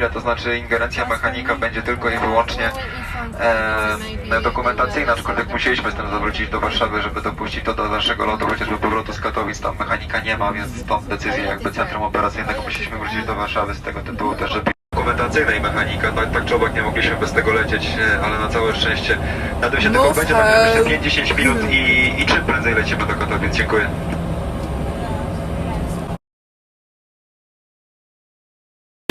chwilę, to znaczy ingerencja mechanika będzie tylko i wyłącznie e, dokumentacyjna, aczkolwiek musieliśmy z tym zawrócić do Warszawy, żeby dopuścić to do dalszego lotu, chociażby powrotu z Katowic, tam mechanika nie ma, więc tą decyzję jakby centrum operacyjnego musieliśmy wrócić do Warszawy z tego tytułu też, żeby dokumentacyjnej mechanika, tak, tak czy owak nie mogliśmy bez tego lecieć, e, ale na całe szczęście na tym się tylko będzie, tak myślę 5-10 minut i, i czym prędzej lecimy do Katowic. Dziękuję.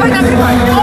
Давай, накрывай.